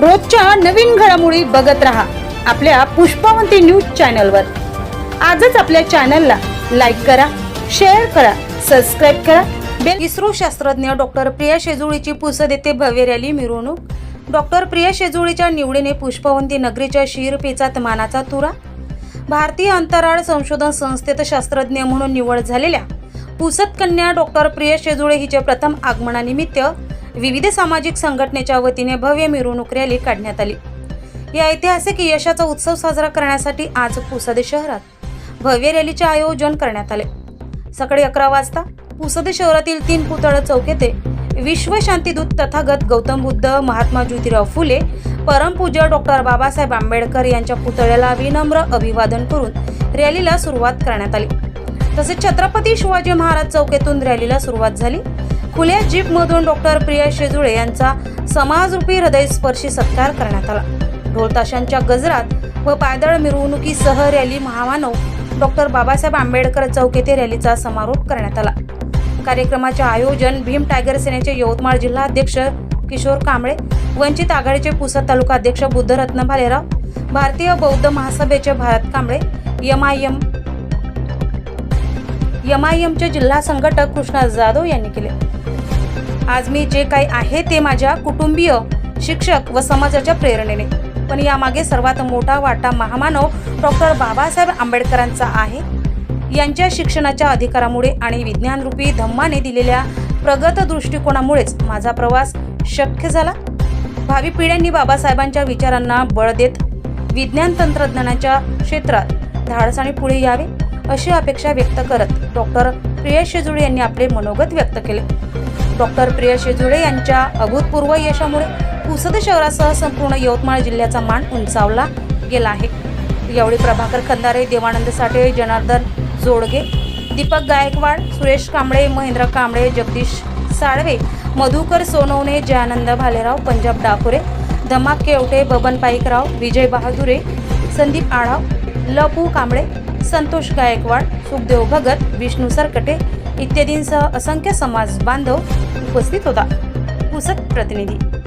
रोजच्या नवीन घडामोडी बघत रहा आपल्या पुष्पावंती न्यूज चॅनलवर. आजच आपल्या चॅनलला लाईक करा शेअर करा सबस्क्राईब करा. बेल इस्रो शास्त्रज्ञ डॉक्टर प्रिया शेजुळीची पुसद येथे भव्य रॅली मिरवणूक. डॉक्टर प्रिया शेजुळीच्या निवडीने पुष्पवंती नगरीच्या शिरपेचात मानाचा तुरा. भारतीय अंतराळ संशोधन संस्थेत शास्त्रज्ञ म्हणून निवड झालेल्या पुसद कन्या डॉक्टर प्रिया शेजुळे हिच्या प्रथम आगमनानिमित्त विविध सामाजिक संघटनेच्या वतीने भव्य मिरवणूक रॅली काढण्यात आली. या ऐतिहासिक यशाचा उत्सव साजरा करण्यासाठी आज पुसद शहरात भव्य रॅलीचे आयोजन करण्यात आले. सकाळी अकरा वाजता पुसद शहरातील तीन पुतळ चौक येथे विश्व शांतीदूत तथागत गौतम बुद्ध महात्मा ज्योतिराव फुले परमपूज्य डॉक्टर बाबासाहेब आंबेडकर यांच्या पुतळ्याला विनम्र अभिवादन करून रॅलीला सुरुवात करण्यात आली. तसेच छत्रपती शिवाजी महाराज चौकेतून रॅलीला सुरुवात झाली. खुल्या जीपमधून डॉक्टर प्रिया शेजुळे यांचा समाजरूपी हृदयस्पर्शी सत्कार करण्यात आला. ढोलताशांच्या गजरात व पायदळ मिरवणुकीसह रॅली महामानव डॉक्टर बाबासाहेब आंबेडकर चौक येथे रॅलीचा समारोप करण्यात आला. कार्यक्रमाचे आयोजन भीम टायगर सेनेचे यवतमाळ जिल्हा अध्यक्ष किशोर कांबळे वंचित आघाडीचे पुसद तालुका अध्यक्ष बुद्धरत्न भालेराव भारतीय बौद्ध महासभेचे Bharat Kamble M I M एमआयएमचे आय जिल्हा संघटक कृष्णा जाधव यांनी केले. आज मी जे काही आहे ते माझ्या कुटुंबीय शिक्षक व समाजाच्या प्रेरणेने. पण यामागे सर्वात मोठा वाटा महामानव डॉक्टर बाबासाहेब आंबेडकरांचा आहे. यांच्या शिक्षणाच्या अधिकारामुळे आणि विज्ञानरूपी धम्माने दिलेल्या प्रगत दृष्टिकोनामुळेच माझा प्रवास शक्य झाला. भावी पिढ्यांनी बाबासाहेबांच्या विचारांना बळ देत विज्ञान तंत्रज्ञानाच्या क्षेत्रात धाडसाने पुढे यावे. अशी अपेक्षा व्यक्त करत डॉक्टर प्रिया शेजुळे यांनी आपले मनोगत व्यक्त केले. डॉक्टर प्रिया शेजुळे यांच्या अभूतपूर्व यशामुळे पुसद शहरासह संपूर्ण यवतमाळ जिल्ह्याचा मान उंचावला गेला आहे. यावेळी प्रभाकर खंदारे देवानंद साठे जनार्दन जोडगे दीपक गायकवाड सुरेश कांबळे महेंद्र कांबळे जगदीश साळवे मधुकर सोनवणे जयानंद भालेराव पंजाब डाकुरे धमाक केवटे बबन पाईकराव विजय बहादुरे संदीप आढाव लपू कांबळे संतोष गायकवाड सुखदेव भगत विष्णू सरकटे इत्यादींसह असंख्य समाज बांधव उपस्थित होता. पुसक प्रतिनिधी